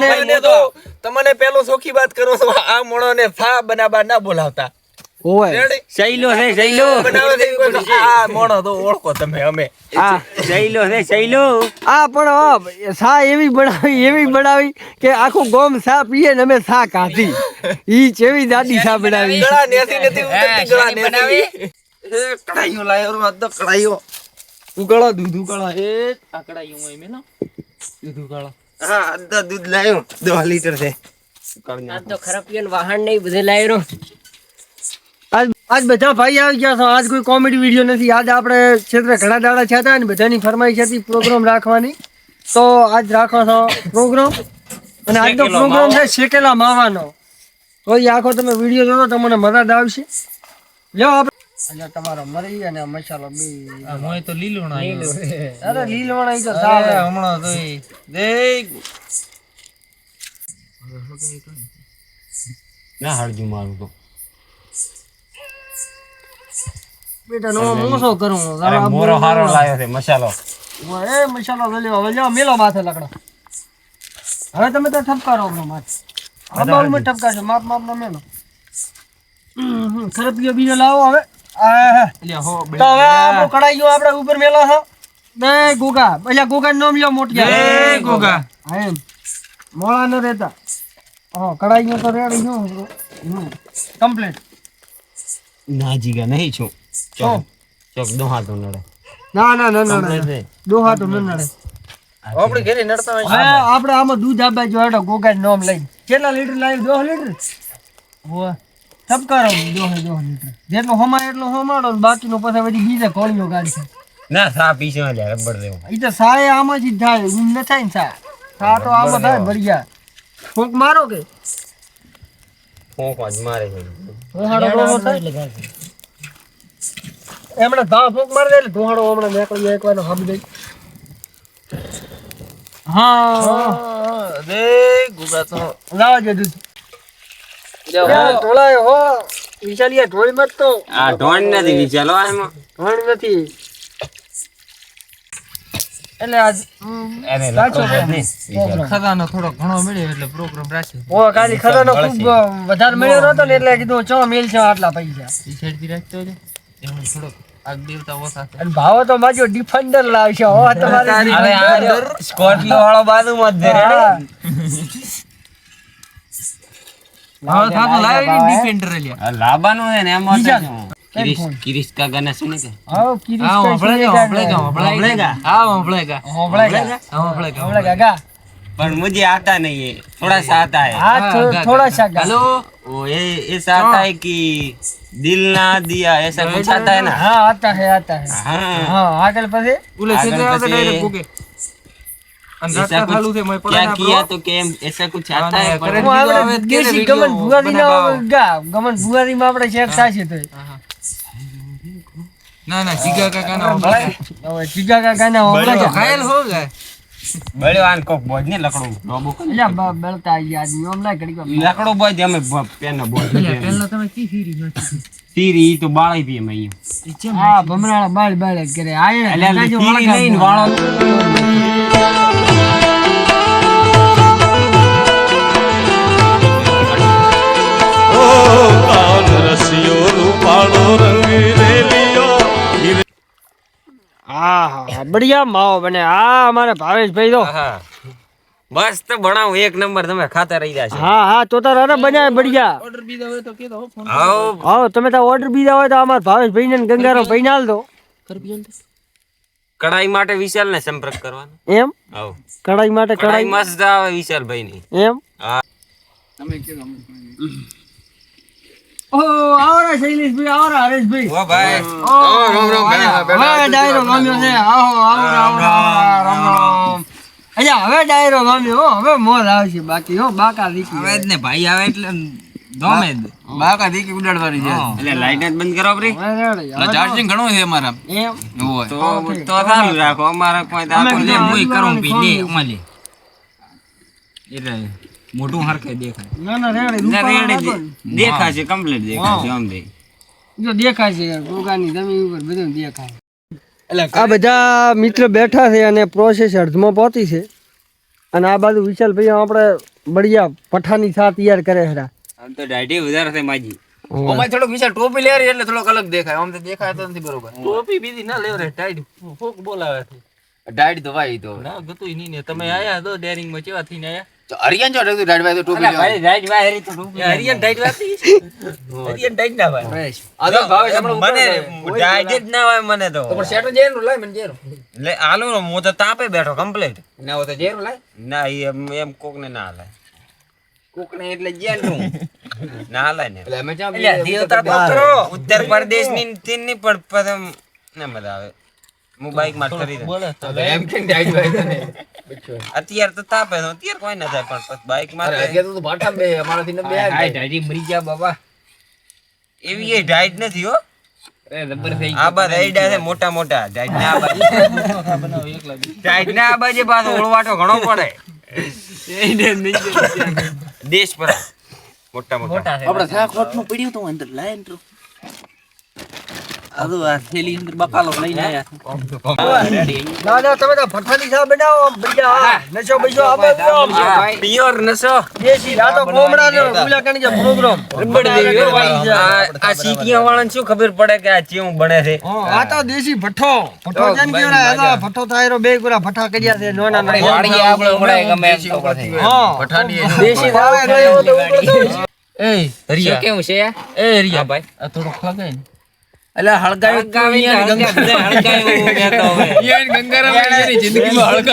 તમને તો તમને પેલો સોખી વાત કરો છો આ મોણો ને ફા બનાવવા ના બોલાવતા. ઓય શૈલો છે શૈલો. તો આ મોણો તો ઓળખો તમે અમે. આ શૈલો છે શૈલો. આ પણ સા એવી બનાવી એવી બનાવી કે આખું ગોમ સા પીએ ને અમે સા કાધી ઈ ચેવી દાદી સા બનાવી. ગળા નેસી નથી ઉતરતી ગળા બનાવી? કડાઈઓ લાયો રો તો કડાઈઓ ઉગળા દૂધ ઉગળા એ હા અડધા દૂધ લાયો. દસ લીટર છે. તો ખરાબ વાહન નહીં બધે લાવી આજ આજ બધા ભાઈ આવી ગયા છો. આજ કોઈ કોમેડી વીડિયો નથી. આજ આપણે ક્ષેત્રે ઘણા દાડા છે હતા અને બધાની ફરમાઈશ હતી પ્રોગ્રામ રાખવાની. તો આજ રાખો છો પ્રોગ્રામ. અને આજનો પ્રોગ્રામ. છે શેકેલા માવાનો. તો એ આખો તમે વીડિયો જોવો તમને મજા જ આવશે. લ્યો આપણે અને તમારો મરી અને આ મસાલો બે મોય તો લીલોણા અરે લીલવણ તો સાવ. હમણાં તો દે ના હાડજુ મારું તો. બેટા નો મોસો કરું? અરે મોરો હારો લાયો છે મસાલો. એ મસાલો વેલ્યો લ્યો હવે મેલો માથે લકડા. હવે તમે તો ઠપકારો આપણો માથે. આ બાઉલમાં ઠપકારજો માપ માપ નો મેલો. હમ, હમ, ખરપિયો બીજો લાવો હવે. તો હવે આપણો ઉપર મેલો છે. બે ગોગા. એટલે ગોગા નું નામ લ્યો મોટિયા ગોગા. હા એમ. મોળા ન રહેતા હા કડાઈયો તો રેડી છું કમ્પ્લીટ. ના જીગા નહીં છું. ચોક. દોહા તો નડે ના ના ના નડે. ના દોહા તો ન નડે. આપણે ઘરે નડતા હોય આપણે આમાં દૂધ આપવા જો હેડો ગોગા નામ લઈ કેટલા લીટર લાવી દોઢ લીટર? ઠપકારો દોહે દોહે લીટર જેટલું હમાય એટલો હમાડો ને બાકીનો પછી બધી બીજા કોળીઓ કાઢશે ના સા પીસે લે રબડ દેવો. ઈ તો સાય આમાં જ થાય ઊંઘ ન થાય ને સા. સા તો આમાં થાય બળિયા. ફૂંક મારો કે? ફોંક આજ મારે છે. ધોહાડો થાય? એમણે ધા ફૂંક મારી દે એટલે ધોહાડો હમણાં નીકળી એક વાર હમ દઈ હા. દે ગોગા તો. લાવા જે દૂધ. ઢોળાય હો. વિચારીએ ઢોળી મત તો આ ઢોણ નથી વિચારો એમાં. ઢોળ નથી. એટલે આજ એને સાચો લખો છે. નહીં વિચારો. ખદાનો થોડો ઘણો મળ્યો એટલે પ્રોગ્રામ રાખ્યો. ઓ કાલી ખજાનો ખૂબ વધારે મળ્યો નતો ને એટલે કીધું ચો મેલ છે આટલા પૈસા. ઈ રાખતો છે? એમાં થોડો ભાવો તો માજો ડિફેન્ડર લાવશે હો તમારે સ્કોર્પિયો વાળો બાજુમાં જ હા. હવે થાતો લાવી ને ડિફેન્ડર લ્યા આ લાવવાનું છે ને એમાં બીજા તો શું? કિરીશ કિરીશ કાકા ને શું ને કે હાઉ કિરીશ હા કઈ હંભળે સુને જા કાઢ હંભળે જા લે. હંભળે જા હા હંભળે જા હોંભળે જા. હંભળે જા હોંભળે જા, ગા. पर मुझे आता नहीं है थोड़ा सा आता है હા हाँ, થો- गा, થોડા गा, શા ગા. हेलो वो ये ऐसा आता है कि दिल ना दिया ऐसा कुछ आता है ना હા આતા હે આતા હે हाँ હા આગળ પછી ઉલે આગળ સીધે આવતા પછી- direct ભૂકે. અને ऐसा રસ્તા ખાલું છે, મોય कुछ પડે क्या ના किया આપણો. तो કેમ ऐसा कुछ हाँ, आता है नहीं, पर करे- હું video આપણે આવે ત્યારે દેશી video ગમન ભુવાજીના બનાવવા. ગા ગમન ભુવાજીમાં આપણે શેર થશે તો ના ના જીગા કાકા ના હંભળે. હવે જીગા કાકાના હોંભળે તો જા. ઘાયલ હો ગયા બળ્યો આન કોક બોજ ને લકડું ડોબો અલ્યા બ- બળતા આઈ આદમી ઓમ ના ઘડીક વાર. લકડું બોજ અમે બ- પેન બોજ પહેલા તમે કી ફીરી નહોતી તીરી ઈ તો બાળી પી અમે અહીંયા હા ભમરાળા બાળ બાળ જ કરે આ એને એટલે ગાજો તીરી વળગાડ લઈને દે. વાળો બઢિયા માવો બને. આ અમારે ભાવેશભાઈ તો. હા બસ તો ભણાવું એક નંબર તમે ખાતા રહી રહ્યા હા હા તો તાર અરે બન્યા બઢિયા. ઓર્ડર બીજા હોય તો કે દો ફોન આવો. તમે તો ઓર્ડર બીજા હોય તો અમાર ભાવેશભાઈ ને ગંગારો ભાઈ નાલ દો. કઢાઈ માટે વિશાલ ને સંપર્ક કરવાનો. એમ? આવો. કઢાઈ માટે કઢાઈ મસ્ત આવે વિશાલ ભાઈ ની એમ? હા. તમે ઓ આવરા શૈલેષભાઈ આવરા હરેશભાઈ. ઓ ભાઈ. હવે ડાયરો ગમ્યો છે. આવો આવો રામ રામ રામ અચ્છા હવે ડાયરો ગમ્યો હો હવે મોજ આવશે બાકી હો બાકા દીકી જ ને ભાઈ આવે એટલે ગમે જ. બાકા દીકી ઉડાડવાની છે. એટલે લાઈટ જ બંધ કરો હવે હવે તો- ચાર્જિંગ ઘણું છે અમારા. એમ? હોય. તો તો ચાલુ રાખો અમારે કોઈ દાખલ લે મુઈ કરું પી લે લે એટલે મોટું હરખે દેખાય. ના ના રેડે ના, રેડી નાખો ને. દે- દેખાશે આમ દે જો દેખાય છે ગોગાની જમીન ઉપર બધું દેખાય. આ બધા મિત્ર બેઠા છે અને પ્રોસેસ અર્ધમાં પહોંચી છે. અને આ બાજુ વિશાલ ભાઈ આપણે બઢિયા પઠાની સા તૈયાર કરે હરા આમ તો દાઢી વધારે છે માજી. ઓમાં થોડોક વિશાલ ટોપી લે એટલે થોડોક અલગ દેખાય. આમ તો દેખાય તો નથી બરોબર. ટોપી બીજી ના લેવ રે ટાઈડ ફોક બોલાવે છે. ડાયડ તો ભાઈ તો. ના ગતું નહીં ને. તમે આયા તો ડેરિંગમાં કેવા થઈને આયા? તો હરિયાન જો ડાયડ ભાઈ તો ટોપી અલા ભાઈ રાઈટ વાહેરી તો ટોપી હરિયન વાતી હરિયન ટાઈટ ના ભાઈ. આ તો ભાવે મને જ ના હોય મને તો. તો પણ શેટો જેરું લાય મને જેરું. લે આલો નો હું તો તાપે બેઠો કમ્પ્લીટ ના તો જેરું લાય. ના એમ એમ કોક ને ના લાય કોક ને. એટલે જેરું ના. લાય ને એટલે અમે ચા દેવતા તો ઉત્તર પ્રદેશની તીનની પણ પ્રથમ ના મજા આવે. હું બાઈકમાં એમ કે ડાયડ અત્યારે તો તાપે છે અત્યારે કોઈ ના થાય પણ બાઈકમાં અરે અત્યારે તો ભાટા બે અમારાથી ને બે હાય ડાડી મરી ગયા બાબા. એવી એ ડાઈટ નથી હો. એ રબર થઈ આ બાદ એડા છે મોટા મોટા. ડાઈટ ના આ બાજુ ડાઈટ ના આ બાજુ પાછો ઓળવાટો ઘણો પડે. દેશ પર મોટા મોટા. આપણે થા ખોટનું પડ્યું તો અંદર લાઈન શું ખબર પડે કે આ ચેવું બને છે? આ તો દેશી ભઠ્ઠો. ભઠ્ઠો જેમ કેવડાય ભઠ્ઠો થાયરો બે ગુલા ભઠ્ઠા કર્યા છે નાના દેશી. એ કેવું છે એ ભાઈ. આ થોડો ખગાય ને. એટલે હળગાવી જિંદગીમાં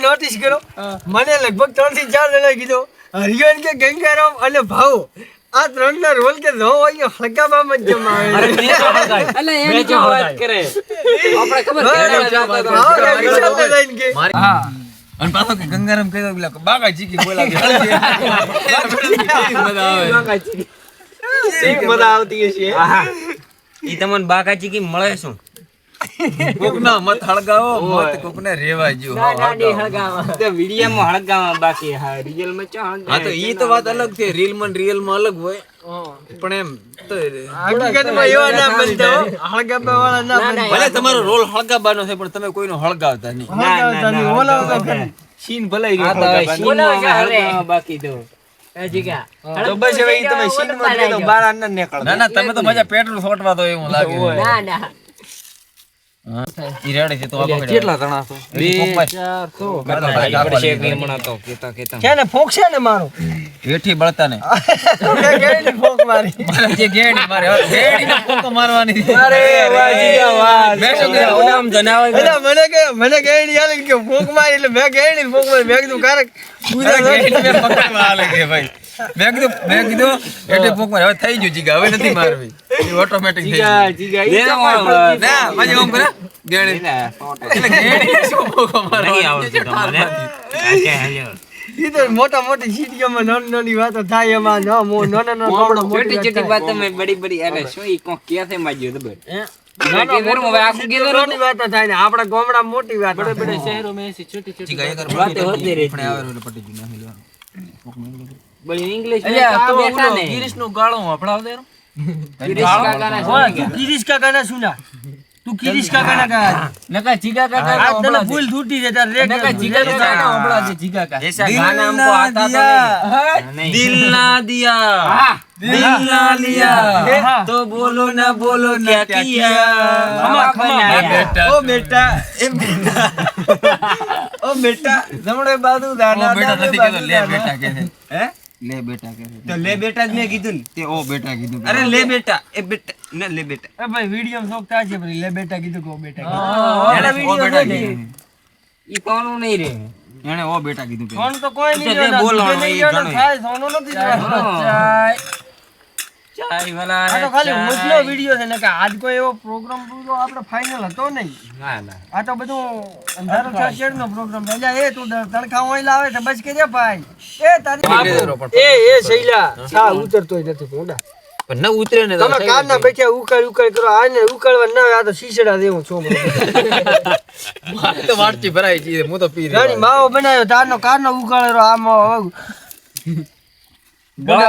નોટિસ કરો. મને લગભગ ત્રણથી ચાર જણા કીધો હરિયન કે ગંગારામ અને ભાવ આ ત્રણ ના રોલ કે નો હોય હળગામાં જ જમાવે અલા એમ જો વાત કરે? આપણે ખબર હા, અને પાછો કે ગંગારામ કહી દો પેલા બાગા ચીકી બોલાવે મજા આવતી હશે. ઈ તમને બાકા ચીકી મળે શું? કોકના મત હળગાવો મત કોકને રેવા જો. ના, ના, નહીં હળગાવા. તો વિડીયોમાં હળગાવા બાકી હા રિયલમાં માં ચા હા તો ઈ તો વાત અલગ છે. રીલમાં રિયલમાં અલગ હોય. પણ એમ તો હકીકતમાં એવા ના બનતો હો. વાળા ના ના, ના, ભલે તમારો રોલ હળગાવવાનો છે પણ તમે કોઈનો હળગાવતા નહીં. હળગાવતા નહીં. ઓલા તો સીન ભલે આ તો હવે બોલાવો સીનમાં કે હવે. હળગાવા બાકી તો. તો બસ હવે તમે રહી દો, નીકળો. ના ના તમે તો મજા પેટ્રોલ છોટવા દો એવું લાગે. ના, ના. ઈ રેડે છે તો આ પકડે. કેટલા જણા છો? આપણે શેક તો કહેતા કહેતા. છે ને ફોક છે ને મારો? બળતા ને ફોક મારી? મારે જે ગેડી મારે ગેડી પોકો મારવાની અરે વાહ વાહ મેં શું કીધું? ઓલા જનાવર એટલે મને કે મને ગેડી આલે કે ફોક મારી એટલે મેં ગેડી ફોક મારી. મેં કીધું કારક પૂરા ગેડી મેં પકડવા આલે કે ભાઈ. મેં કીધું મેં કીધું એટલે મારી. હવે થઈ ગયું જીગા હવે નથી મારવી. એ ઓટોમેટિક થઈ જાય જીગા જીગા ના માજી ઓમ કરે ગેણી એટલે ગેણી શું બોકો મારો નહીં આવડતું તમને કે હેલો મોટા મોટી સીટીઓમાં નાની નાની વાતો થાય એમાં ન મો ન ન ન મોટી મોટી વાતો મે બડી બડી અરે શું ઈ કોક કે છે માજી તો હે વાત શહેરો મેં ઇંગ્લિશ ગાળો હપડાવ દેનો ગિરીશ કાકા ના સુના તું ગિરીશ કાકા ના કા નકા જીગા કાકા આ તને ભૂલ તૂટી છે તાર રે નકા જીગા કાકા ઓબળા છે જીગા કાકા એસા ગાના હમકો આતા તો દિલ ના દિયા હા દિલ ના લિયા તો બોલો ના બોલો क्या કિયા ખમા ઓ બેટા એ બેટા ઓ બેટા જમણે બાજુ દાના બેટા નથી કે લે બેટા કે હે લે બેટા કહે. તો લે બેટા જ મેં કીધું ને તે ઓ બેટા કીધું અરે લે બેટા એ બેટા ને લે બેટા અરે ભાઈ વિડિયો શોખ થાય છે ભાઈ લે બેટા કીધું કે ઓ બેટા. કીધું. એણે બેટા કીધું. ઈ કોનું નહીં રે એને ઓ બેટા કીધું. ફોન તો કોઈ નહીં બોલવાનું એ જોતા. થાય, સોનું નથી ચાય વાલા આ તો ખાલી મુજનો વિડિયો છે ને કે આજ કોઈ એવો પ્રોગ્રામ પૂરો આપણે ફાઇનલ હતો નહીં. ના ના. આ તો બધું અંધારો છ શેડનો પ્રોગ્રામ છે. એટલે એ તું તડકા ઓઈલ આવે છે બસ કે દે ભાઈ. એ તારી એ એ શૈલા સા ઉતરતોય નથી પોંડા પણ ન ઉતરે ને તમે કારના બેઠ્યા ઉકાળ ઉકાળ કરો આ ને ઉકાળવા ના આ તો શીશડા દેવું છો મારે તો વાટકી ભરાઈ છે હું તો પી રહ્યો. રાણી માવો બનાવ્યો તારનો કારનો ઉકાળેલો આમાં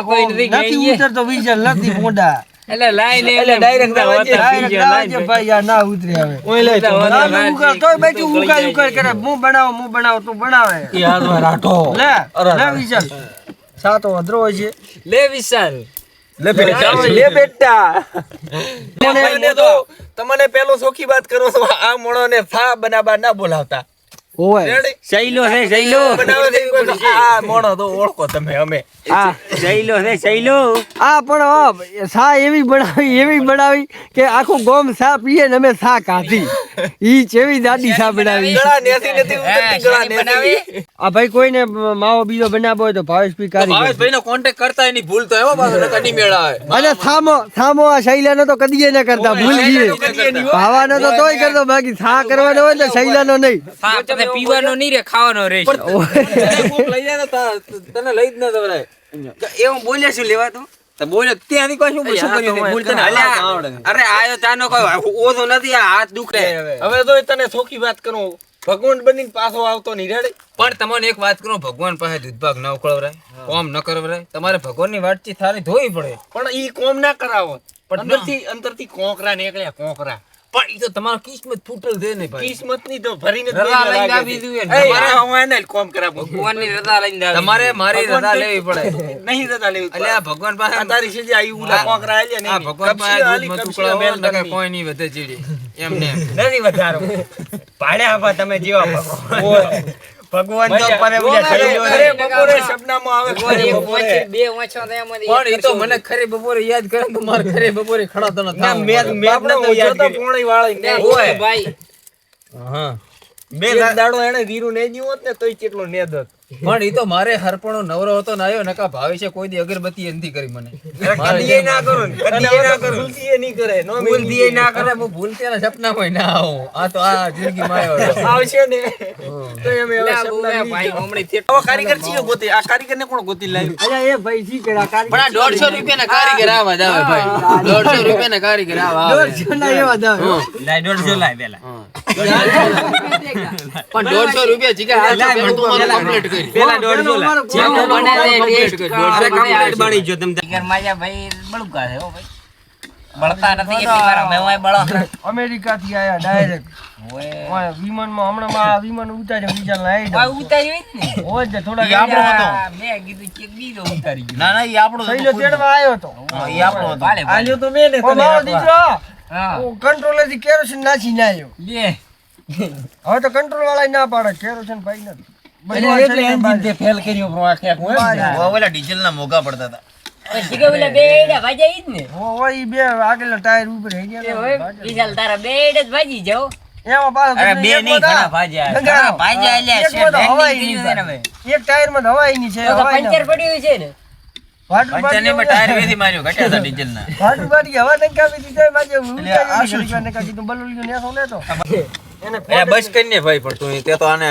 કોઈ નથી ઉતરતો વિઝન નથી એટલે એટલે ભાઈ ના ઉતરે હવે. ઓય લે તો. તોય કરે. હું બનાવો હું બનાવો તું બનાવે. ઈ હાથમાં રાઠો. લે લે વિશાલ. સાતો અધરો હોય છે. લે વિશાલ. લે બેટા. લે બેટા. તમને તો તમને પેલો સોખી વાત કરો છો આ મોણો ને ફા બનાવવા ના બોલાવતા. રેડી? શૈલો છે શૈલો. તો. આ મોણો તો ઓળખો તમે અમે. હા. શૈલો છે શૈલો. આ પણ સા એવી બનાવી એવી બનાવી કે આખું ગોમ સા પીએ ને અમે સા કાધી ઈ ચેવી દાદી સા બનાવી. ગળા નેથી નથી ઉતરતી ગળા નેથી આ ભાઈ કોઈને માવો બીજો બનાવો હોય તો ભાવેશ પી કાઢી ભાવેશભાઈ નો કોન્ટેક્ટ કરતા એની ભૂલ તો એવો પાછો નકર નહીં મેળ અને થામો થામો આ શૈલાનો તો કદી ન કરતા ભૂલ ગઈ ભાવા નો તો તોય કરતો બાકી સા કરવાનો હોય ને શૈલાનો નહીં. તમે પીવાનો નહીં રે ખાવાનો રે તને લઈ જાય તને લઈ જ ન દવરાય એવું બોલ્યા શું લેવા તું? તો બોલે ત્યાંથી કોઈ શું શું કર્યું ભૂલ તને અલ્યા, હલાવતા આવડે છે. અરે આયો તાનો કોઈ ઓછો નથી આ હાથ દુખે. હવે. તો તને સોખી વાત કરું. ભગવાન બની પાછો આવતો નહીં રેડી? પણ તમને એક વાત કરું ભગવાન પાસે દૂધભાગ ન ઉકળવરાય કોમ ન કરવરાય. તમારે ભગવાનની વાતચીત થારી ધોવી પડે. પણ ઈ કોમ ના કરાવો પણ અંદરથી અંદરથી કોકરા નીકળ્યા કોકરા. પણ ઈ તો તમારો કિસ્મત ફૂટલ દે ને ભાઈ. કિસ્મતની તો ભરીને રજા લઈને આવી. દીધું તમારે- હું. એને જ કોમ ભગવાનની રજા લઈને આવી. તમારે મારી રજા લેવી પડે. નહીં રજા લેવી એટલે આ ભગવાન પાસે તારી સીધી આવી ઉલા હા. કોકરા આલ્યા ને આ ભગવાન પાસે દૂધ મત મેલ ન. કોઈ નહીં વધે ચીડી. એમને એમ. નથી વધારો ભાડે આપા તમે જેવા ભગવાન ભગવાન તો પરે અરે, બપોરે સપનામાં આવે. બપોરે. બે તો પણ ઈ તો મને ખરે બપોરે યાદ કરે તો મારે ખરે બપોરે ખડા તો ન મેં. મેં બાપડો યાદ તો પોણી વાળી. ને. હોય ભાઈ હા. બે દાડો એને વીરુ ને જીવો હોત ને તોય કેટલો નેદ હોત. પણ એ તો મારે હરપણો નવરો હતો ને આવ્યો નકા ભાવે છે કોઈ દી અગરબત્તી નથી કરી મને. કદીએ ના કરું કદીએ ના નહીં કરે નો ના હું ભૂલતે સપનામાં ના આવું. આ તો આ જિંદગીમાં આવ્યો આવશે ને. તો એમ હવે સપના ભાઈ જોવા. થી- હવે કારીગર છીએ ગોતી આ કારીગર ને કોણ ગોતી લાવ્યું અલ્યા એ ભાઈ શી કર્યા કારીગર પણ આ દોઢસો રૂપિયાના કારીગર આવા જ આવે ભાઈ. દોઢસો રૂપિયાના કારીગર આવા આવે. દોઢસો ના એવા જ આવે. લાય દોઢસો લાય પેલા. પણ દોઢસો રૂપિયા જીગા આ તો તું મારું complete કરી. પેલા દોઢસો લાય અમારો બને છે complete taste કરી. કરો. અરે બધે કમ્પ્લીટ બની ગયો તમ. જીગર માજા ભાઈ બળુકા છે હો ભાઈ. બળતા નથી એટલી વાર અમે હોય બળો. અમેરિકાથી આયા ડાયરેક્ટ ઓય. વિમાનમાં હમણાં માં વિમાન ઉતાર્યો વિચાર ઓય લાવી ઉતાર્યું જ ને. હોય જ થોડા આપણો હતો. મેં કીધું ચેક બીજો ઉતારી ગયો. ના ના ઈ આપણો હતો. તેડવા આવ્યો તો. ઈ આપણો હતો. ભાલે ભાલે. આલ્યો તો મેં ને ઓ મારો દીકરો? હા. કંટ્રોલરથી કેરોસીન નાખી ના આવ્યો લે હવે તો કંટ્રોલ વાળા ના પાડે કેરોસીન ભાઈ નથી. ને? મોંઘા પડતા હતા. ઓય જીગર પેલા બેડા ભાજા ઈ જ ને. ઓ બે આગળ ટાયર ઉપર રહી ગયા હોય તારા બેડ જ ભાજી જાઓ. એમાં પાછો અરે બે એક નહીં ઘણા ભાજ્યા. એટલે કર્યું ને ટાયરમાં હવાઈ ની છે હવાઈ પંચર પડ્યું છે ને. બાટું મેં ટાયર માર્યો ઘટ્યા હતા વાટું હવા દીધા આ શું દીધું, બલુલિયું નેસો લેતો. એને એ બસ કરીને ભાઈ પણ તું તે તો આને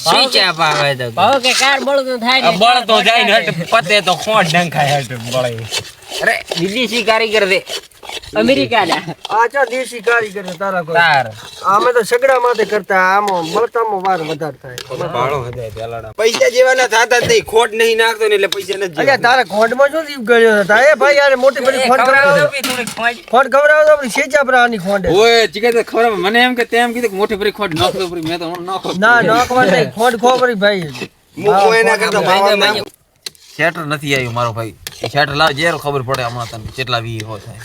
સ્વિચ આપ આવે તો ભાવ કે કાર બળતું થાય ને બળ જાય ને હટ પતે તો ખોટ ડંખાય હટ બળે. અરે વિદેશી કારીગર દે અમેરિકાના. આચા દેશી કારીગર તારા કોઈ. તાર. અમે તો સગડા માથે કરતા આમો મળતામાં વાર વધાર થાય. ભાળો હદાય પેલાડા પૈસા જેવાના થાતા જ નહીં. ખોટ નહીં નાખતો ને એટલે પૈસા નથી અલ્યા તારા ખોટમાં શું જીવ ગયો હતા એ ભાઈ યાર મોટી બધી ખોંડ ખવડાવો ખોટ. ખવડાવો તો આપણી શેચા પર આની ખોંડ. ઓય તો ખબર મને એમ કે તેમ કીધું કે મોટી બધી ખોટ નાખતો પરી મેં તો નાખો ના નાખવા નહીં. ખોંડ ખોપરી ભાઈ. હું એના કરતા ભાવ શેટર નથી આવ્યું મારો ભાઈ. શેટર લાવ જેર ખબર પડે હમણાં તને કેટલા વી હો થાય.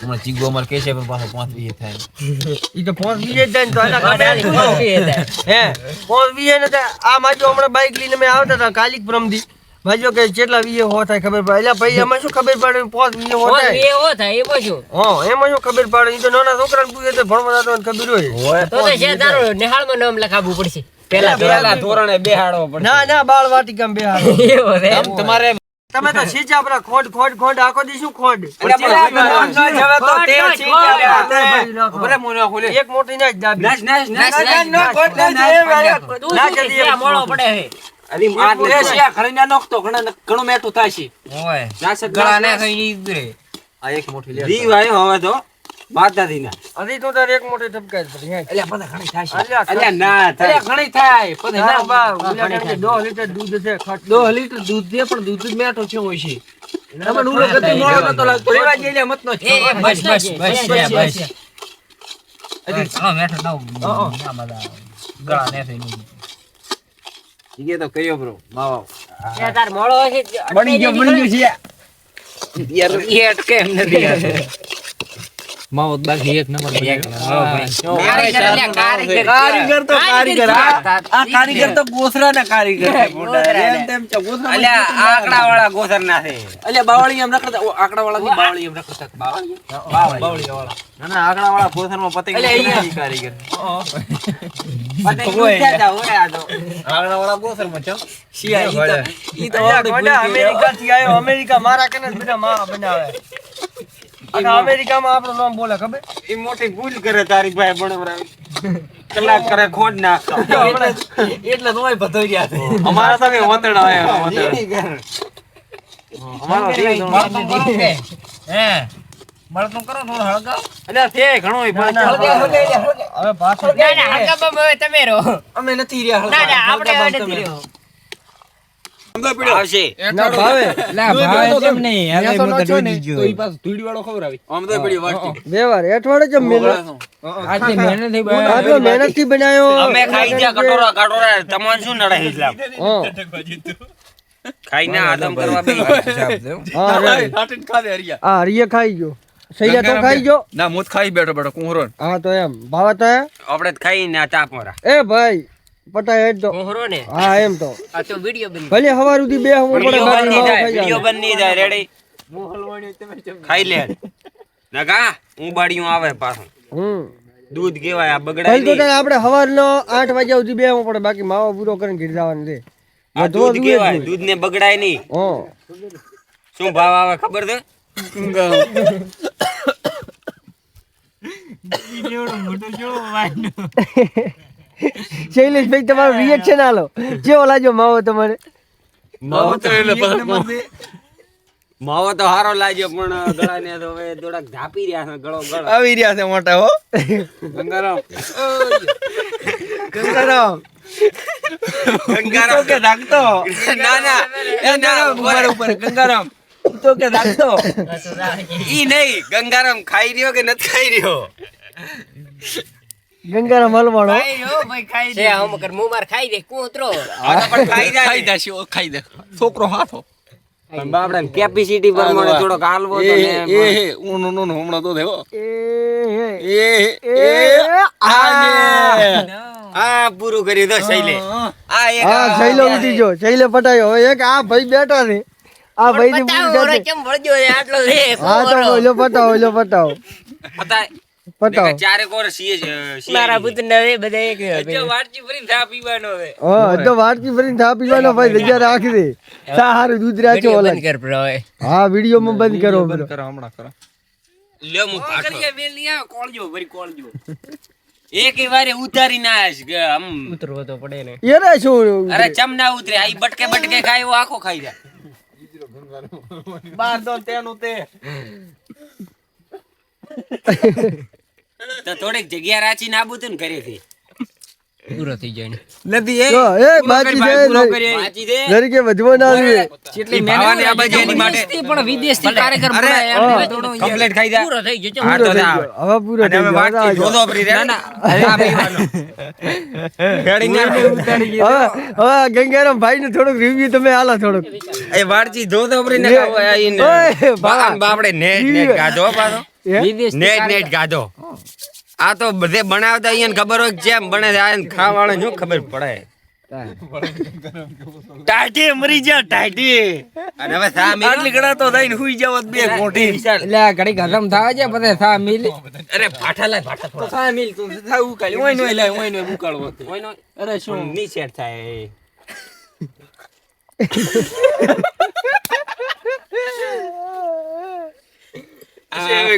હમણાં ચીગો અમારે છે પણ પાછો પાંચ વીએ થાય. ઈ તો પાંચ વીએ જ ને તો એના કાંઈ શું થયું? હે પાંચ વીએ ને આ માજો હમણાં બાઈક લઈને મેં આવતા હતા કાલિક પ્રમદી ભાઈઓ કે કેટલા વીએ હો થાય ખબર પડે. એટલે ભાઈ એમાં શું ખબર પડે? પાંચ વીએ હો થાય. એવો થાય એ પછી. હા એમાં શું ખબર પડે? ઈ તો નાના છોકરાને પૂછે તો ભણવા જતો ખબર હોય. તો તો છે તારું નિહાળમાં નામ લખાવવું પડશે. પેલા પેલા ધોરણે બેહાડો પડે ના ના બાળ વાટિકામાં બેહાડો એમ તમારે તમે તો શીચા પર ખોડ ખોડ ખોડ આખો દી શું ખોડ? એક મોટી ના જ દાબી નાશ નાશ. તું મોળો પડે માર લે. ઘણી નોખતો ઘણા ઘણું મેઠું થાય છે. ઓય. નાશ આ એક મોટી લે. હવે તો. બાધાથી ના હજી તો તારે એક મોટી ઠપકાય પડી. એટલે પણ ઘણી થાય અલ્યા, અલ્યા ના થાય. અલ્યા ઘણી થાય. પણ ના બા, દોઢ લીટર દૂધ છે ખટ દો લીટર દૂધ છે પણ દૂધ જ મેઠો છે હોય છે. તમે ઉલો ગતિ મોળો નતો લાગતો. રેવા એટલે મત નો છે બસ બસ બસ બસ છે, હા મેઠો ના ના મજા ગળા ને થઈ નહીં ઠીક તો કયો બ્રો માવો. એ તાર મોળો છે બની ગયો બની ગયો છે. યાર એ અટકે એમ નથી યાર માવો બાકી એક નંબર કારીગર તો કારીગર આ કારીગર તો ગોસરા ના. કારીગર એમ તેમ આંકડા વાળા ગોસર ના છે. અલ્યા બાવળી એમ રખડતા. આકડા વાળા બાવળી એમ રખડતા. બાવળી બાવળી વાળા ના ના આંકડા વાળા ગોસરમાં પતંગ અલ્યા, કારીગર. પતંગ લૂંટ્યા તા, આ તો. આંકડા વાળા ગોસરમાં ચમ શિયા ઈ તો ઈ તો અલ્યા, વાળું ગોંડા, ભૂલી ગયો. અમેરિકા થી આવ્યો. અમેરિકા મારા કને બધા માં બનાવે. આખા અમેરિકામાં આપણો નામ બોલે ખબર? એ મોટી ભૂલ કરે તારી ભાઈ બળવરાવી કલાક કરે ખોડ નાખતો. એટલે તો ભતો ગયા છે અમારા કે વંદડા આયા અમારો હે બળતું કરો થોડું હળગાવ. ઘણો ઈ હવે ના ના તમે રહો. અમે નથી રહ્યા ના ના આપણે નથી રહ્યો. ના ખાઈ ગયા કટોરા કટોરા. તમને શું નડે હિસલામ હા. ખાઈને આદમ કરવા ખાઈ ગયો. સૈયા તો ખાઈ ગયો? ના મુત ખાઈ બેઠો બેઠો કુંહરો હા તો એમ. ભાવે તો આપડે ખાઈ ને ચા એ ભાઈ. પટાય હેડ તો. કોહરો ને? હા એમ તો. આ તો વિડિયો બની ભલે હવાર સુધી બે હું પડે બાકી બની માવો જાય ખાઈ વીડિયો જાય. બની જાય રેડી ખાઈ લે. નકા હું બાડિયું આવે પાછું. હમ. દૂધ કેવાય આ બગડાય ભલે તો આપણે હવારનો આઠ વાગ્યા સુધી બે હું પડે બાકી માવો પૂરો કરીને ઘીર જવાનું દે આ દૂધ કેવાય દૂધ ને બગડાય નહીં. હા. શું ભાવ આવે ખબર છે? શૈલેષભાઈ તમારું રિએક્શન આલો જેવો લાગ્યો માવો તમારે? માવો તો એટલે માવો તો હારો લાગ્યો પણ ગળાને તો હવે થોડાક ધાપી રહ્યા છે ગળો ગળો. આવી રહ્યા છે મોટા હો. ગંગારામ. ગંગારામ. ગંગારામ. કે રાખતો ના ના. એ ના ઉપર ઉપર ગંગારામ. તો કે રાખતો ઈ નહીં ગંગારામ ખાઈ રહ્યો કે નથી ખાઈ રહ્યો? ગંગારામ હલવાણો છે હમ કર મું માર ખાઈ દે કૂતરો પણ ખાઈ જાય. ખાઈ જશે ઓ ખાઈ દે. છોકરો હાથો. પણ બાપડા કેપેસિટી પ્રમાણે થોડોક હાલવો તો એ એ ઊનો નો નો તો દેવો. એ એ એ આને. આ પૂરું કરી તો શૈલે. આ એક આ શૈલો ઉઠી જો શૈલે પટાયો. એક આ ભાઈ બેઠા ને આ ભાઈ ની બતાવો પૂરી ઓરો કરશે. કેમ વળજો આટલો છે હા તો ઓલો પટાવો ઓલો પટાવો. ચારે કોર સીએ છે મારા પુત્ર ને બધા એક વાટકી ભરીને ચા પીવાનો હવે. હા તો વાટકી ભરીને થા પીવાનો ભાઈ જગ્યા રાખી દે. સા દૂધ રાખ્યો ઓલા બંધ કર પ્રો હા વીડિયો માં બંધ કરો બરો કરો હમણાં કરો. લ્યો હું પાછો. કોળજો ભરી કોળજો એક વારે ઉતારી ના આમ. ઉતરવો તો પડે ને. યારે શું અરે ચમ ના ઉતરે આ બટકે બટકે ખાય આખો ખાઈ જાય. બાર દો તેનું તે. તો થોડીક જગ્યા રાચી ના આબુ તું ને ઘરેથી. પૂરો થઈ જાય નથી એ એ બાકી છે દે જરીકે વધવો ના આવે કેટલી ભાવાની આ બાજુ એની માટે. પણ વિદેશથી કાર્યક્રમ બોલાય એમ કમ્પ્લીટ ખાઈ જા. પૂરો થઈ ગયો હા. તો પૂરો થઈ ના હવે પૂરો થઈ હવે ગયો. હવે જોધો ભરી રે ચા પીવાનો. ખેડી ના. હવે ગંગારામ ભાઈ ને થોડુંક રિવ્યુ તમે આલા થોડુંક. એ વાડજી જોદો ભરી ને આવો આ ઈને. ઓય, બા. બા- બાપડે ને ગાધો પાછો. નેટ નેટ ગાધો. આ તો બધે બનાવતા અહીંયા ખબર હોય જેમ બને છે? આ ખાવાળા શું ખબર પડે? ટાટી મરી જા ટાટી અને હવે સા મિલો. આટલી ગણા તો થઈને હુઈ જાવ બે વિશાલ. એટલે ઘડી ગરમ થવા છે પછી મિલ. અરે પાઠા લાય પાઠા થોડા. થા મિલ તું થા ઉકાળી ઓય નોય લાય ઓય નોય ઉકાળવો હોય નો? અરે શું? ની સેટ થાય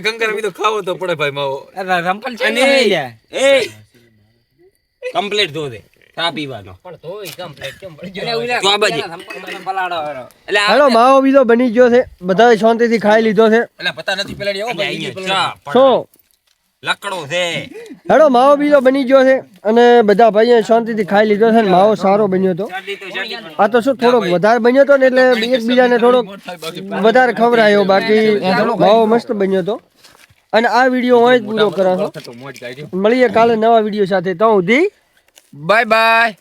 ગંગા તો ખાવો તો પડે ભાઈ માવો. રંપલ છે ને એ કમ્પ્લીટ ધો દે ચા પીવાનો. પણ તોય complete કેમ પડી? તો ગયો? આ બાજુ. એટલે હાલો માવો બીજો બની ગયો છે. બધા શાંતિથી ખાઈ લીધો છે. એટલે પતા નથી પેલા અહીંયા ચા. શું? લકડો છે. હેડો માવો બીજો બની ગયો છે અને બધા ભાઈએ શાંતિથી ખાઈ લીધો છે ને માવો સારો બન્યો હતો. આ તો શું થોડોક વધારે બન્યો હતો ને એટલે એકબીજાને થોડોક વધારે ખવડાયો બાકી માવો મસ્ત બન્યો હતો. અને આ વીડિયો હોય જ પૂરો કરાશો મળીએ કાલે નવા વીડિયો સાથે. તો સુધી બાય બાય.